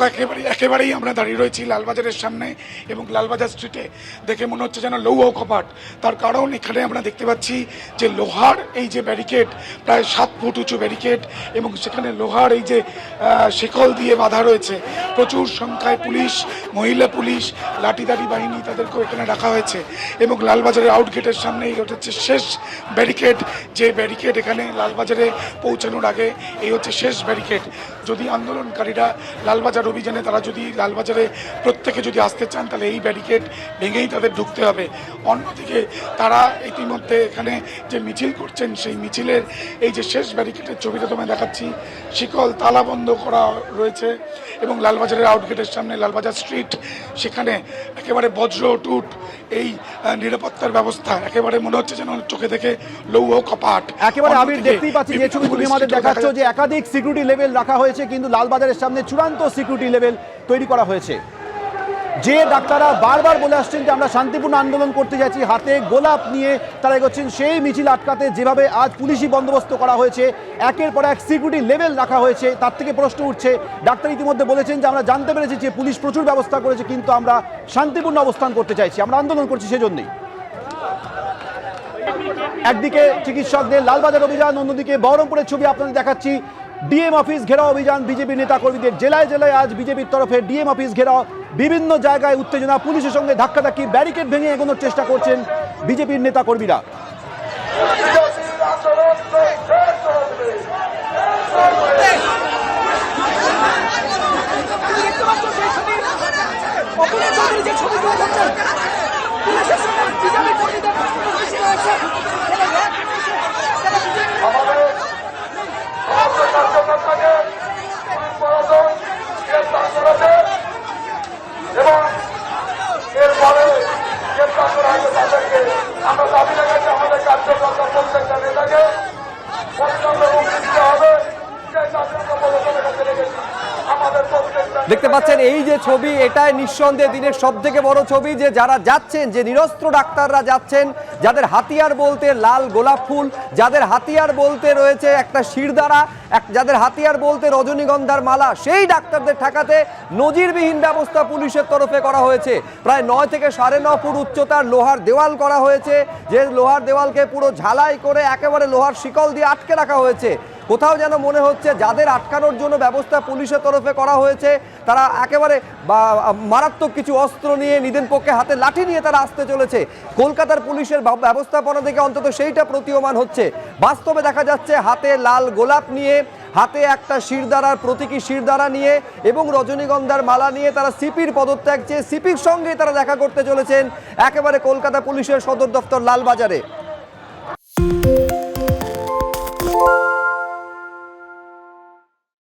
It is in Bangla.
দেখো একেবারে একেবারেই আমরা দাঁড়িয়ে রয়েছি লালবাজারের সামনে এবং লালবাজার স্ট্রিটে। দেখে মনে হচ্ছে যেন লৌহ কপাট। তার কারণ এখানে আমরা দেখতে পাচ্ছি যে লোহার এই যে ব্যারিকেড, প্রায় সাত ফুট উঁচু ব্যারিকেড এবং সেখানে লোহার এই যে শিকল দিয়ে বাঁধা রয়েছে। প্রচুর সংখ্যায় পুলিশ, মহিলা পুলিশ লাঠিদারি বাহিনী তাদেরকেও এখানে রাখা হয়েছে এবং লালবাজারের আউটগেটের সামনে এই হচ্ছে শেষ ব্যারিকেড। যে ব্যারিকেড এখানে লালবাজারে পৌঁছানোর আগে এই হচ্ছে শেষ ব্যারিকেড। যদি আন্দোলনকারীরা লালবাজার অভিযানে তারা যদি লালবাজারে প্রত্যেকে যদি আসতে চান, তাহলে এই ব্যারিকেড ভেঙেই তাদের ঢুকতে হবে। অন্যদিকে তারা ইতিমধ্যে এখানে যে মিছিল করছেন, সেই মিছিলের এই যে শেষ ব্যারিকেডের ছবিটা তোমায় দেখাচ্ছি, শিকল তালা বন্ধ করা রয়েছে। এবং লালবাজারের আউটগেটের সামনে লালবাজার স্ট্রিট সেখানে একেবারে বজ্র টুট এই নিরাপত্তার ব্যবস্থা। একেবারে মনে হচ্ছে যেন চোখে দেখে লৌহ কপাট। একেবারে আমি দেখতেই পাচ্ছি যে ছবি তুমি আমাদের দেখাচ্ছ যে একাধিক সিকিউরিটি লেভেল রাখা হয়েছে কিন্তু লালবাজারের সামনে চূড়ান্ত সিকিউরিটি লেভেল তৈরি করা হয়েছে। যে ডাক্তাররা বারবার বলে আসছেন যে আমরা শান্তিপূর্ণ আন্দোলন করতে যাচ্ছি, হাতে গোলাপ নিয়ে তারা এগোচ্ছেন, সেই মিছিল আটকাতে যেভাবে আজ পুলিশি বন্দোবস্ত করা হয়েছে, একের পর এক সিকিউরিটি লেভেল রাখা হয়েছে, তার থেকে প্রশ্ন উঠছে, ডাক্তার ইতিমধ্যে বলেছেন যে আমরা জানতে পেরেছি যে পুলিশ প্রচুর ব্যবস্থা করেছে, কিন্তু আমরা শান্তিপূর্ণ অবস্থান করতে চাইছি, আমরা আন্দোলন করছি সেজন্যই। একদিকে চিকিৎসকদের লালবাজার অভিযান, অন্যদিকে বহরমপুরের ছবি আপনাদের দেখাচ্ছি, ডিএম অফিস ঘেরাও অভিযান, বিজেপি নেতা কর্মীদের জেলায় জেলায় আজ বিজেপির তরফে ডিএম অফিস ঘেরাও বিভিন্ন জায়গায় উত্তেজনা, পুলিশের সঙ্গে ধাক্কাধাক্কি, ব্যারিকেড ভেঙে এগোনোর চেষ্টা করছেন বিজেপির নেতা কর্মীরা দেখতে পাচ্ছ ছবি অপরাধ চৌধুরী যে ছবি তুলে ধরছেন পুলিশের সঙ্গে বিজেপি কর্মীদের প্রচণ্ড বেশি রয়েছে সেটা এক রয়েছে, সেটা বিজেপি আমাদের সমস্ত কার্যকর্তাকে পুলিশ প্রশাসন গ্রেপ্তার করেছে এবং এরপরে গ্রেপ্তার করা হয়েছে তাদেরকে আমরা দাবি রেখেছি আমাদের কার্যকর্তা প্রত্যেকটা নেতাকে পরিচালনা মুক্তি দিতে হবে যে কার্যকর্তা প্রশাসনের কাছে রেখেছি আমাদের প্রত্যেকটা দেখতে পাচ্ছেন, এই যে ছবি, এটাই নিঃসন্দেহে দিনের সব থেকে বড় ছবি যে যারা যাচ্ছেন, যে নিরস্ত্র ডাক্তাররা যাচ্ছেন, যাদের হাতিয়ার বলতে লাল গোলাপ ফুল, যাদের হাতিয়ার বলতে রয়েছে একটা শিরদাঁড়া, এক, যাদের হাতিয়ার বলতে রজনীগন্ধার মালা, সেই ডাক্তারদের ঠেকাতে নজিরবিহীন ব্যবস্থা পুলিশের তরফে করা হয়েছে। প্রায় নয় থেকে সাড়ে ন ফুট উচ্চতার লোহার দেওয়াল করা হয়েছে, যে লোহার দেওয়ালকে পুরো ঝালাই করে একেবারে লোহার শিকল দিয়ে আটকে রাখা হয়েছে। কোথাও যেন মনে হচ্ছে যাদের আটকানোর জন্য ব্যবস্থা পুলিশের তরফে করা হয়েছে, তারা একেবারে মারাত্মক কিছু অস্ত্র নিয়ে নিদেন পক্ষে হাতে লাঠি নিয়ে তারা আসতে চলেছে। কলকাতার পুলিশের ব্যবস্থাপনা থেকে অন্তত সেইটা প্রতীয়মান হচ্ছে। বাস্তবে দেখা যাচ্ছে হাতে লাল গোলাপ নিয়ে, হাতে একটা শিরদাঁড়ার প্রতীকী শিরদাঁড়া নিয়ে এবং রজনীগন্ধার মালা নিয়ে তারা সিপির পদত্যাগ চেয়ে সিপির সঙ্গে তারা দেখা করতে চলেছেন একেবারে কলকাতা পুলিশের সদর দপ্তর লালবাজারে।